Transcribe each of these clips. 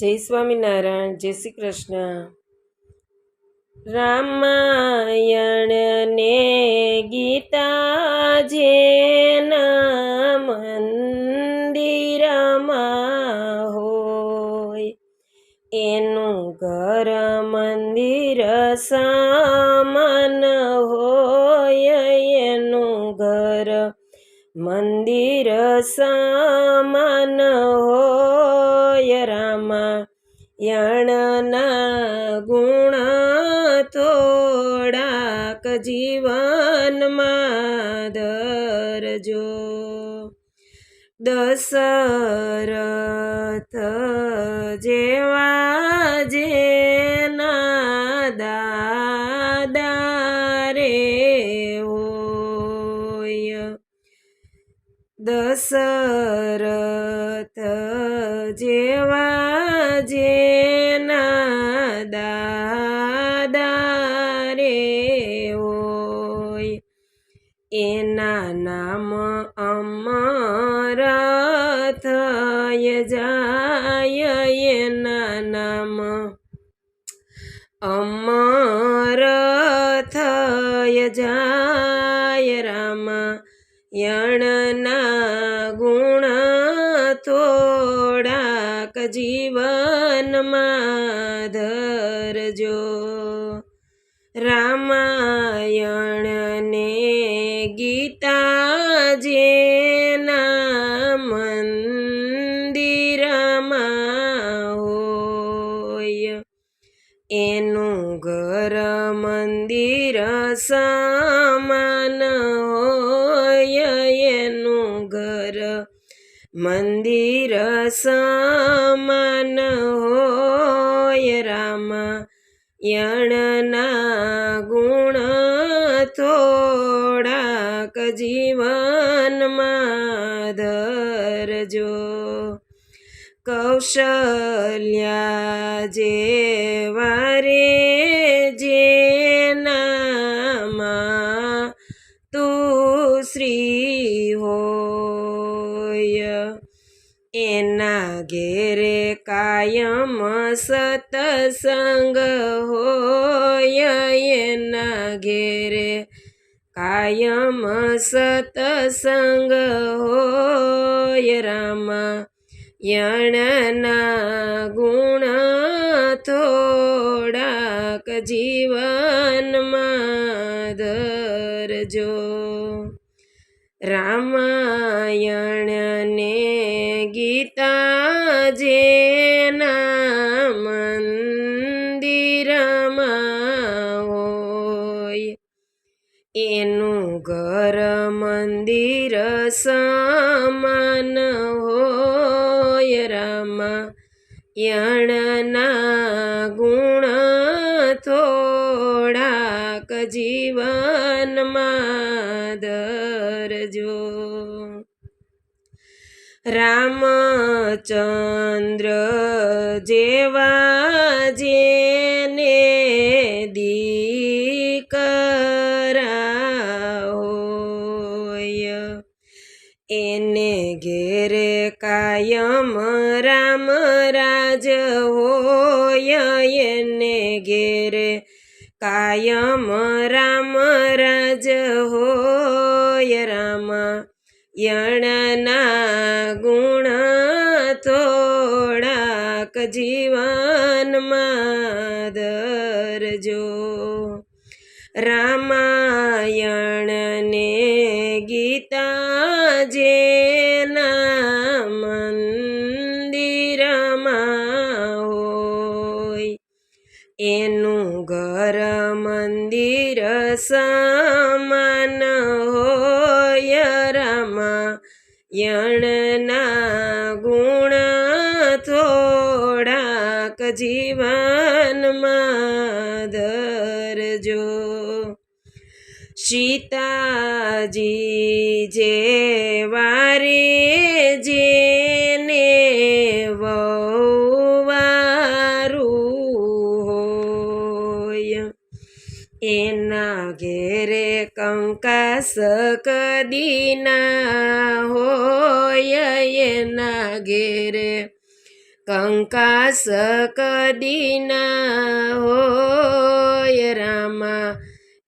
જય સ્વામિનારાયણ, જય શ્રી કૃષ્ણ. રામાયણ ને ગીતા જેના મંદિરમાં હોય, એનું ઘર મંદિર સામાન હોય, એનું ઘર મંદિર સામાન હોય. રામા. યાણના ગુણ થોડાક જીવનમાં ધરજો. દશરથ જેવા જેના દાદા રે હોય. દશરથ દાદા રે હોય એના નામ અમર થય જાય, એના નામ અમર થય જાય. રામા યણના ગુણ થોડાક જીવનમાં ધરજો રામાયણ ને ગીતા જેના મંદિરમાં હોય. એનું ઘર મંદિર સમાન હોય. એનું ઘર મંદિર સમાન હોય. રામા. યણના ગુણ થોડાક જીવનમાં ધરજો. કૌશલ્યા જે રે ઘેરે કાયમ સતસંગ હોય રામા. યણના ગુણ થોડાક જીવનમાં ધરજો. રામાયણ ને ગીતા એનું ઘર મંદિર સમાન હોય રામા. યણના ગુણ થોડાક જીવનમાં ધરજો. રામચંદ્ર જેવા જેને એને ઘેરે કાયમ રામ રાજ હોય એને ઘેરે કાયમ રામ રાજ હોય રામા. યણના ગુણ થોડાક જીવનમાં દરજો. રામાયણ સમાન હોય રામા યણના ગુણ થોડાક જીવનમાં ધરજો. સીતાજી જે રે જેને કંકાસ કદીના હોય એના ઘેરે. કંકાસ કદીના હોય રામા,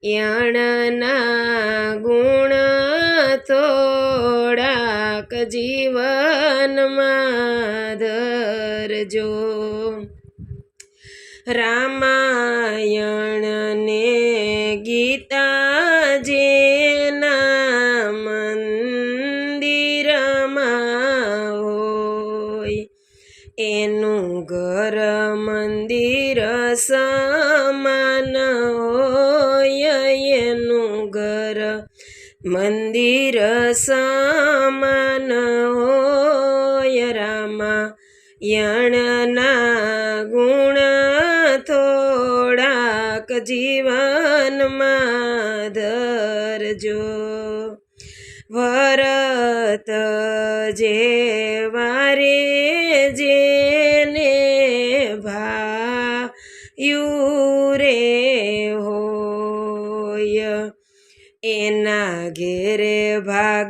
યણના ગુણ થોડાક જીવનમાં ધરજો. રામાયણ એનું ઘર મંદિર સમાન હોય એનું ઘર મંદિર સમાન હોય રામા યણના ગુણ થોડાક જીવનમાં ધરજો. વરત જે રે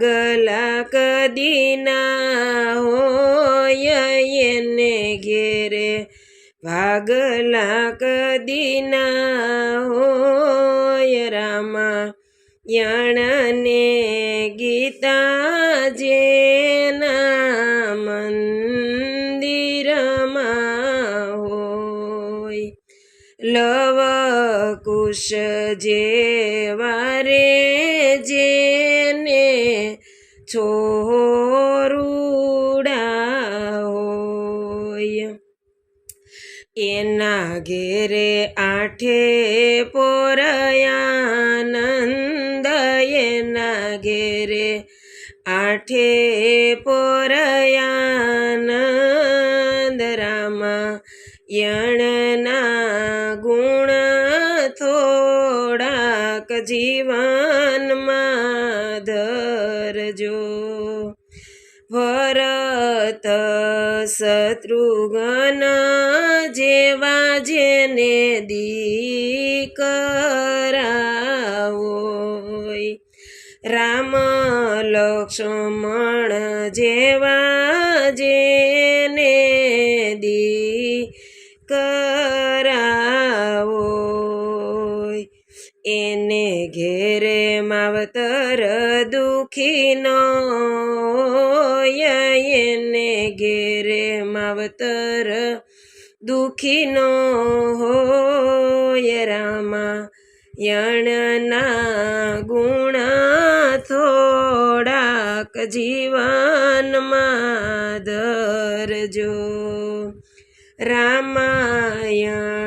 ભાગલા કદીના હોય એને ઘેરે. ભાગલા કદીના હોય રામા યણને ગીતા જેના મંદિરમાં હોય. લવ કુશ જેવા રે છોરુડા હોય એના ઘેરે આઠે પોરયાનંદ એના ઘેરે આઠે પોરયાનંદ ભરત શત્રુઘ્ન જેવા જેને દીકરાઓય રામ લક્ષ્મણ જેવા જેને દી કરાવો એને ઘેરે માવતર દુખીનો એને ઘેરે માવતર દુખીનો હોય રામા યણના ગુણ થોડાક જીવનમાં ધરજો રામાયણ